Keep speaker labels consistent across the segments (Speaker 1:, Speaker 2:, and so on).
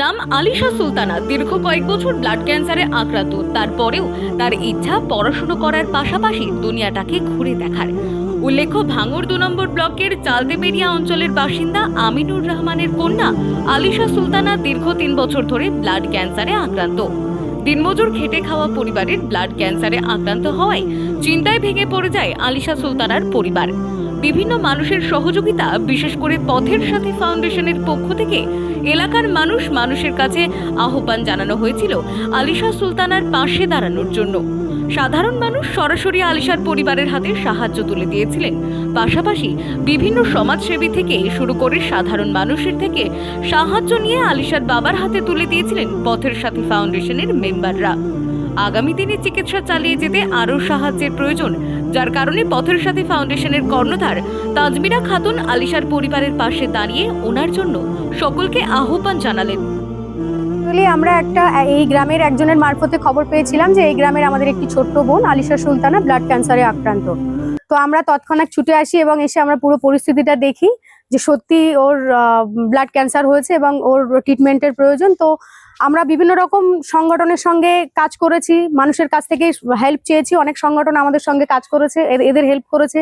Speaker 1: নাম আলিশা সুলতানা। দীর্ঘ কয়েক বছর ব্লাড ক্যান্সারে আক্রান্ত। তারপরেও তার ইচ্ছা পড়াশুনো করার পাশাপাশি দুনিয়াটাকে ঘুরে দেখার। উল্লেখ্য ভাঙর দু নম্বর ব্লকের চালদেবেরিয়া অঞ্চলের বাসিন্দা আমিনুর রহমানের কন্যা আলিশা সুলতানা দীর্ঘ তিন বছর ধরে ব্লাড ক্যান্সারে আক্রান্ত। দিনমজুর খেটে খাওয়া পরিবারের ব্লাড ক্যান্সারে আক্রান্ত হওয়ায় চিন্তায় ভেঙে পড়ে যায় আলিশা সুলতানার পরিবার। বিভিন্ন মানুষের সহযোগিতা, বিশেষ করে পথের সাথে ফাউন্ডেশনের পক্ষ থেকে এলাকার মানুষ মানুষের কাছে আহ্বান জানানো হয়েছিল আলিশা সুলতানার পাশে দাঁড়ানোর জন্য। সাধারণ মানুষ সরাসরি আলিশার পরিবারের হাতে সাহায্য তুলে দিয়েছিলেন। পাশাপাশি বিভিন্ন সমাজসেবী থেকে শুরু করে সাধারণ মানুষের থেকে সাহায্য নিয়ে আলিশার বাবার হাতে তুলে দিয়েছিলেন পথের সাথী ফাউন্ডেশনের মেম্বাররা। আগামী দিনে চিকিৎসা চালিয়ে যেতে আরও সাহায্যের প্রয়োজন, যার কারণে পথের সাথী ফাউন্ডেশনের কর্ণধার তাজমিরা খাতুন আলিশার পরিবারের পাশে দাঁড়িয়ে ওনার জন্য সকলকে আহ্বান জানালেন।
Speaker 2: অ্যাকচুয়ালি আমরা একটা, এই গ্রামের একজনের মারফতে খবর পেয়েছিলাম যে এই গ্রামের আমাদের একটি ছোট্ট বোন আলিশা সুলতানা ব্লাড ক্যান্সারে আক্রান্ত। তো আমরা তৎক্ষণাৎ ছুটে আসি এবং এসে আমরা পুরো পরিস্থিতিটা দেখি যে সত্যি ওর ব্লাড ক্যান্সার হয়েছে এবং ওর ট্রিটমেন্টের প্রয়োজন। তো আমরা বিভিন্ন রকম সংগঠনের সঙ্গে কাজ করেছি, মানুষের কাছ থেকে হেল্প চেয়েছি, অনেক সংগঠন আমাদের সঙ্গে কাজ করেছে এদের হেল্প করেছে।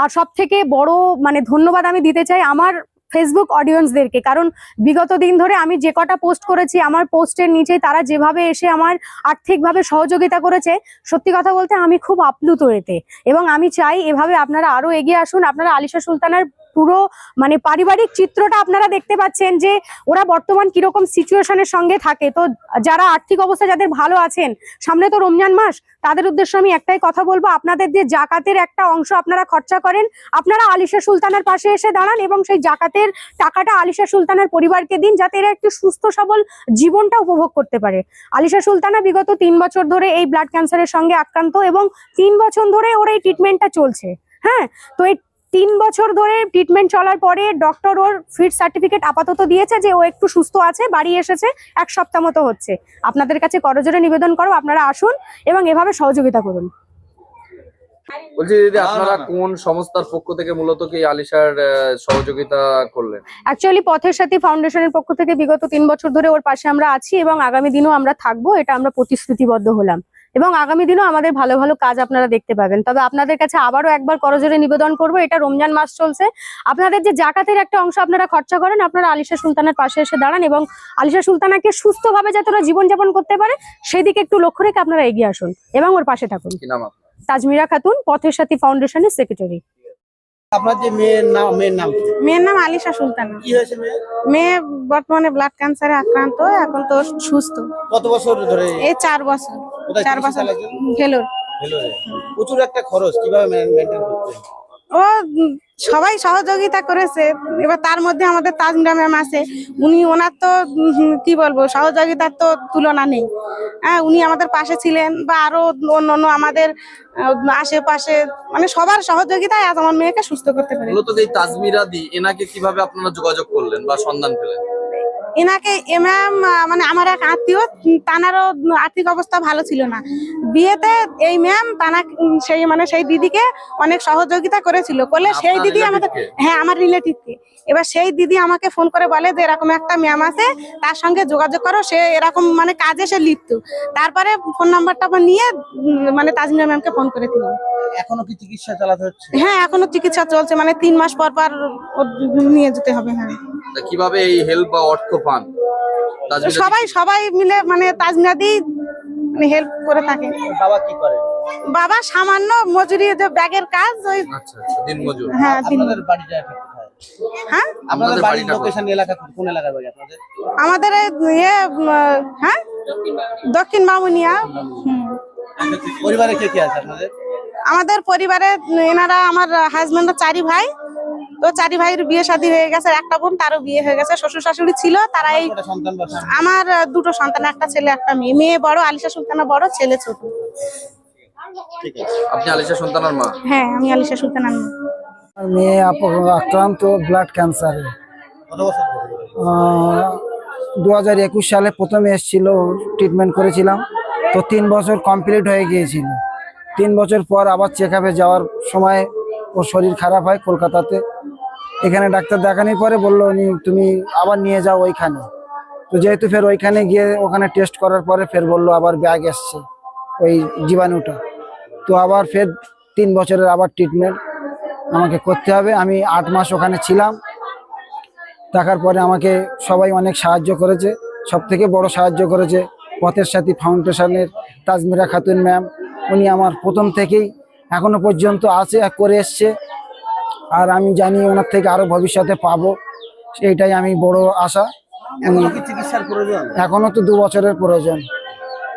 Speaker 2: আর সব থেকে বড় মানে ধন্যবাদ আমি দিতে চাই আমার ফেসবুক অডিয়েন্সদেরকে কারণ বিগত দিন ধরে আমি যে কটা পোস্ট করেছি, আমার পোস্টের নিচে তারা যেভাবে এসে আমার আর্থিকভাবে সহযোগিতা করেছে, সত্যি কথা বলতে আমি খুব আপ্লুত এতে। এবং আমি চাই এভাবে আপনারা আরও এগিয়ে আসুন। আপনারা আলিশা সুলতানার পুরো মানে পারিবারিক চিত্রটা আপনারা দেখতে পাচ্ছেন যে ওরা বর্তমান কীরকম সিচুয়েশনের সঙ্গে থাকে। তো যারা আর্থিক অবস্থা যাদের ভালো আছেন, সামনে তো রমজান মাস, তাদের উদ্দেশ্যে আমি একটাই কথা বলব, আপনাদের যে জাকাতের একটা অংশ আপনারা খরচা করেন, আপনারা আলিশা সুলতানের পাশে এসে দাঁড়ান এবং সেই জাকাতের টাকাটা আলিশা সুলতানের পরিবারকে দিন, যাতে এরা একটু সুস্থ সবল জীবনটা উপভোগ করতে পারে। আলিশা সুলতানা বিগত তিন বছর ধরে এই ব্লাড ক্যান্সারের সঙ্গে আক্রান্ত এবং তিন বছর ধরে ওর এই ট্রিটমেন্টটা চলছে। হ্যাঁ? তো এই তিন বছর ধরে ট্রিটমেন্ট চলার পরে ডক্টর ওর ফিট সার্টিফিকেট আপাতত দিয়েছে যে ও একটু সুস্থ আছে বাড়ি এসেছে এক সপ্তাহ মতো হচ্ছে। আপনাদের কাছে করজোরে নিবেদন করো আপনারা আসুন এবং এভাবে সহযোগিতা করুন।
Speaker 3: বলছি দিদি আপনারা কোন সংস্থার পক্ষ থেকে মূলত কি আলিশার সহযোগিতা করলেন?
Speaker 2: অ্যাকচুয়ালি পথের সাথী ফাউন্ডেশনের পক্ষ থেকে বিগত তিন বছর ধরে ওর পাশে আমরা আছি এবং আগামী দিনও আমরা থাকব এটা আমরা প্রতিশ্রুতিবদ্ধ হলাম। এবং আগামী দিনও আমাদের ভালো ভালো কাজ আপনারা দেখতে পাবেন। তবে আপনাদের কাছে আবারও একবার করজোরে নিবেদন করব এটা রমজান মাস চলছে। আপনাদের যে জাকাতের একটা অংশ আপনারা খরচা করেন আপনারা আলিশা সুলতানের পাশে এসে দাঁড়ান এবং আলিশা সুলতানাকে সুস্থভাবে যাতে ওরা জীবনযাপন করতে পারে সেদিকে একটু লক্ষ্য রেখে আপনারা এগিয়ে আসুন এবং ওর পাশে থাকুন।
Speaker 3: কি নাম আপনার?
Speaker 2: তাজমিরা খাতুন পথের সাথী ফাউন্ডেশনের সেক্রেটারি।
Speaker 4: আপনার যে মেয়ের নাম মেয়ের নাম
Speaker 5: মেয়ের নাম আলিশা সুলতানা।
Speaker 4: কি হয়েছে মেয়ে?
Speaker 5: মেয়ে বর্তমানে ব্লাড ক্যান্সারে আক্রান্ত এখন তো সুস্থ।
Speaker 4: কত বছর ধরে?
Speaker 5: এই চার বছর।
Speaker 4: কোথায়
Speaker 5: চার বছর
Speaker 4: চালাচ্ছেন? ভেলোরে। প্রচুর একটা খরচ কীভাবে মেনটেন করতে
Speaker 5: ও সবাই সহযোগিতা করেছে। এবার তার মধ্যে আমাদের তাজমিরা ম্যাম আছে। উনি ওনার তো কি বলব সহযোগিতার তো তুলনা নেই। হ্যাঁ উনি আমাদের পাশে ছিলেন বা আরও অন্য অন্য আমাদের আশেপাশে মানে সবার সহযোগিতায় আজ আমার মেয়েকে সুস্থ করতে পারে
Speaker 3: মূলত এই তাজমিরা দি এনাকে কীভাবে আপনারা যোগাযোগ করলেন বা সন্ধান পেলেন?
Speaker 5: এনাকে এমএম মানে আমার এক আত্মীয় তানারও আর্থিক অবস্থা ভালো ছিল না। বিয়েতে এই ম্যাম তানা সেই মানে সেই দিদিকে অনেক সহযোগিতা করেছিল। করলে সেই দিদি আমাদের হ্যাঁ আমার রিলেটিভকে এবার সেই দিদি আমাকে ফোন করে বলে যে এরকম একটা ম্যাম আছে তার সঙ্গে যোগাযোগ করো সে এরকম মানে কাজে সে লিপ্ত। তারপরে ফোন নাম্বারটা নিয়ে মানে তাজমিয়া ম্যামকে ফোন করেছিলাম।
Speaker 4: এখনও কি চিকিৎসা চালাতে হচ্ছে?
Speaker 5: হ্যাঁ এখনও চিকিৎসা চলছে মানে তিন মাস পর পর নিয়ে যেতে হবে হ্যাঁ।
Speaker 3: কীভাবে এই হেল্প বা অর্থ পান।
Speaker 5: সবাই সবাই মিলে মানে তাজমিয়াদি মানে হেল্প করে থাকে।
Speaker 4: বাবা কি করে?
Speaker 5: বাবা সামান্য মজুরি যে ব্যাগের কাজ ওই
Speaker 3: আচ্ছা আচ্ছা দিন মজুর।
Speaker 5: হ্যাঁ দিন
Speaker 4: আপনাদের বাড়িটা এখন কোথায়
Speaker 5: হ্যাঁ?
Speaker 4: আপনাদের বাড়ির লোকেশন এলাকা কোন- এলাকার বাড়ি আপনাদের?
Speaker 5: আমাদের এই ইয়ে হ্যাঁ? দক্ষিণ মামুনিয়া
Speaker 4: পরিবারে কে কে আছে আপনাদের?
Speaker 5: আমাদের পরিবারে এনারা আমার হাজবেন্ড চারি ভাই। তো চারি ভাইয়ের বিয়ে শাদী হয়ে গেছে একটা বোন তারও বিয়ে হয়ে গেছে। শ্বশুর শাশুড়ি ছিল তারা এই
Speaker 4: কটা সন্তান বা স্বামী?
Speaker 5: আমার দুটো সন্তান একটা ছেলে একটা মেয়ে। মেয়ে বড় আলিশা সুলতানা বড় ছেলে ছোট।
Speaker 3: আপনি আলিশা সন্তানার মা?
Speaker 5: হ্যাঁ আমি আলিশা সুলতানা মেয়ে।
Speaker 6: আমার মেয়ে আপ- আক্রান্ত ব্লাড ক্যান্সারে
Speaker 4: কত
Speaker 6: দু হাজার একুশ সালে প্রথমে এসেছিল ট্রিটমেন্ট করেছিলাম। তো তিন বছর কমপ্লিট হয়ে গিয়েছিল। তিন বছর পর আবার চেক আপে যাওয়ার সময় ওর শরীর খারাপ হয় কলকাতাতে। এখানে ডাক্তার দেখানোর পরে বলল উনি, তুমি আবার নিয়ে যাও ওইখানে। তো যেহেতু ফের ওইখানে গিয়ে ওখানে টেস্ট করার পরে ফের বলল আবার ব্যাগ এসছে, ওই জীবাণুটা। তো আবার ফের তিন বছরের আবার ট্রিটমেন্ট আমাকে করতে হবে। আমি আট মাস ওখানে ছিলাম। থাকার পরে আমাকে সবাই অনেক সাহায্য করেছে। সব থেকে বড় সাহায্য করেছে পথের সাথী ফাউন্ডেশনের তাজমিরা খাতুন ম্যাম। উনি আমার প্রথম থেকেই এখনও পর্যন্ত আছে, করে এসছে। আর আমি জানি ওনার থেকে আরও ভবিষ্যতে পাবো। এইটাই আমি বড় আশা। এখনও তো দু বছরের প্রয়োজন।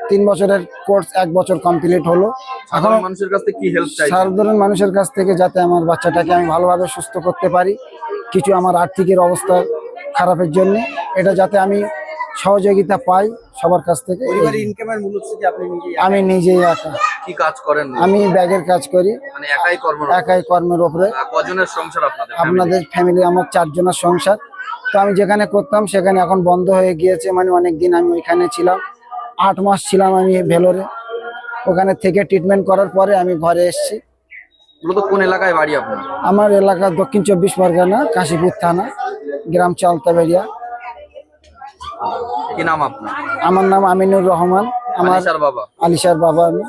Speaker 6: তিন বছরের কোর্স এক বছর কমপ্লিট হলো।
Speaker 3: এখনও মানুষের কাছ থেকে কি হেল্প চাই
Speaker 6: সাধারণ মানুষের কাছ থেকে যাতে আমার বাচ্চাটাকে আমি ভালোভাবে সুস্থ করতে পারি। কিছু আমার আর্থিকের অবস্থা খারাপের জন্য। এটা যাতে আমি সহযোগিতা পাই সবার কাছ থেকে। আমি নিজেই একা।
Speaker 3: কি কাজ করেন?
Speaker 6: আমি ব্যাগের কাজ করি।
Speaker 3: মানে একাই কর্ম
Speaker 6: একাই কর্মের ওপরে
Speaker 3: কজনের সংসার আপনাদের?
Speaker 6: আপনাদের ফ্যামিলি আমার চারজনের সংসার। তো আমি যেখানে করতাম সেখানে এখন বন্ধ হয়ে গিয়েছে। মানে অনেক দিন আমি ওইখানে ছিলাম। আট মাস ছিলাম আমি ভেলোরে। ওখানে থেকে ট্রিটমেন্ট করার পরে আমি ঘরে এসেছি।
Speaker 3: মূলত কোন এলাকায় বাড়ি আপনার?
Speaker 6: আমার এলাকা দক্ষিণ চব্বিশ পরগনা কাশীপুর থানা গ্রাম চালতাবেড়িয়া।
Speaker 3: কি নাম আপনার?
Speaker 6: আমার নাম আমিনুর রহমান। আমার
Speaker 3: বাবা।
Speaker 6: আলিশার বাবা আমি।